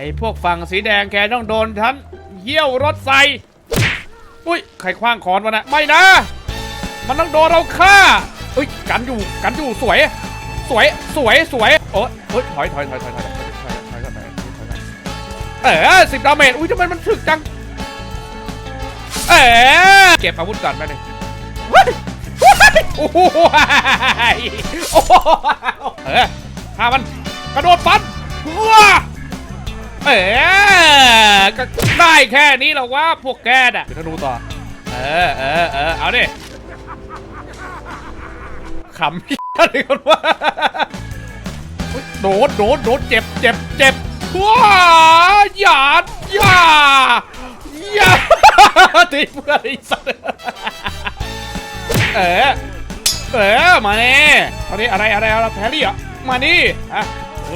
ไอ้พวกฝั่งสีแดงแกต้องโดนฉันเยี่ยวรถใส่อุ้ยใครคว้างคอนวะนะไม่นะ มันต้องโดนเราฆ่าอุ้ยกันอยู่กันอยู่สวย สวยสวยสวยโอ้ยถอยถอยถอยถอยถอยถอยถอยถอยถอยถอยเออสิบดาเมจอุ้ยทำไมมันถึกจังเออเก็บอาวุธก่อนแป๊บนึงเฮ้ยเฮ้ยโอ้โหโอ้โหเออฆ่ามันกระโดดฟันว้า เออก็ได้แค่นี้แหละว่าพวกแกน่ะเดี๋ยวดูต่อ เออเออเออเอาดิขำพี่อะไรกันวะเฮ้ยโดนโดนโดนเจ็บเจ็บเจ็บว้าอย่าอย่าอย่าตีเพื่อนไอ้สัตว์เออเออมาเนี่เอาดิอะไรอะไรอะไรแพรรี่เหรอะมานี่อะ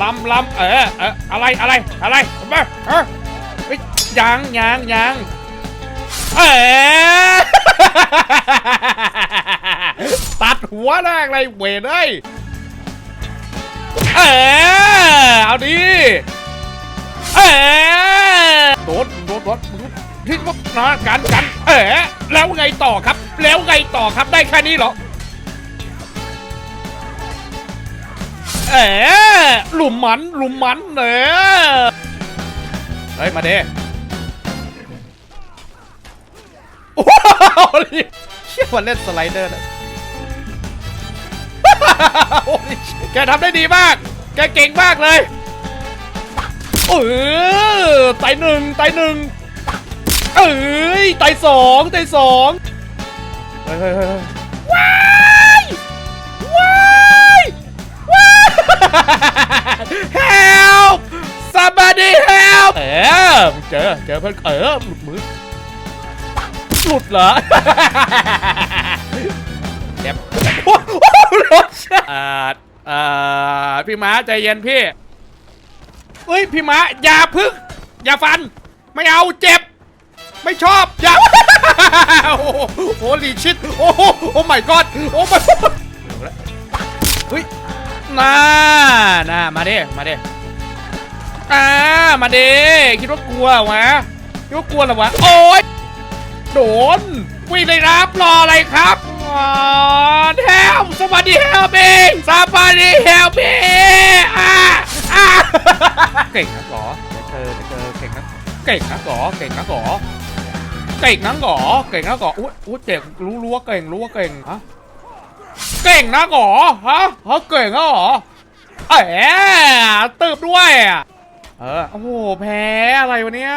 ลำลำเออเอออะไรอะไรอะไรมาเออเฮ้ยยังยังยังเออตัดหัวแรกเลยเวรเลยเออเอาดิเออโดดโดดโดดมึงทิ้งว่านะกันกันเออแล้วไงต่อครับ แล้วไงต่อครับได้แค่นี้เหรอเออ หลุมมันหลุมมันเออเฮ้ย มาเด้โอ้โหเชี่ยมันเล่นสไลเดอร์นะโอ้ยแกทำได้ดีมาก แกเก่งมากเลยเออไตหนึ่งไตหนึ่งเอ้ยไตสองไตสองเฮ้ยเฮ้ยเฮ้ยเฮ้ยว้า somebody help เออมึงเจอเจอเพื่อนเออหลุดมือหลุดเหรอเจ็บโอ้โหรถเอ่อเอ่อพี่ม้าใจเย็นพี่เฮ้ยพี่ม้าอย่าพึ่งอย่าฟัน ไม่เอาเจ็บ ไม่ชอบอย่าโอ้โหโอ้ลีชิตโอ้โหโอ้ my god โอ้ my god เฮ้ยน่าน่ามาดิมาดิ อ่ามาดิคิดว่ากลัววะคิดว่ากลัวหรอวะโอ้ยโดนวิ่งเลยครับรออะไรครับแฮมสวัสดีเฮลเบงสวัสดีเฮลเบงอ่าอ่าเก่งนักหรอเธอเธอเก่งนักเก่งนักหรอเก่งนักหรอเก่งนักหรอเก่งนักหรออุ้ยอุ้ยเก่งรู้รู้ว่าเก่งรู้ว่าเก่งฮะเก่งนักหรอฮะฮะเก่งนักหรอเอ๋ตืบด้วยอะ เออ โอ้โห แพ้อะไรวะเนี่ย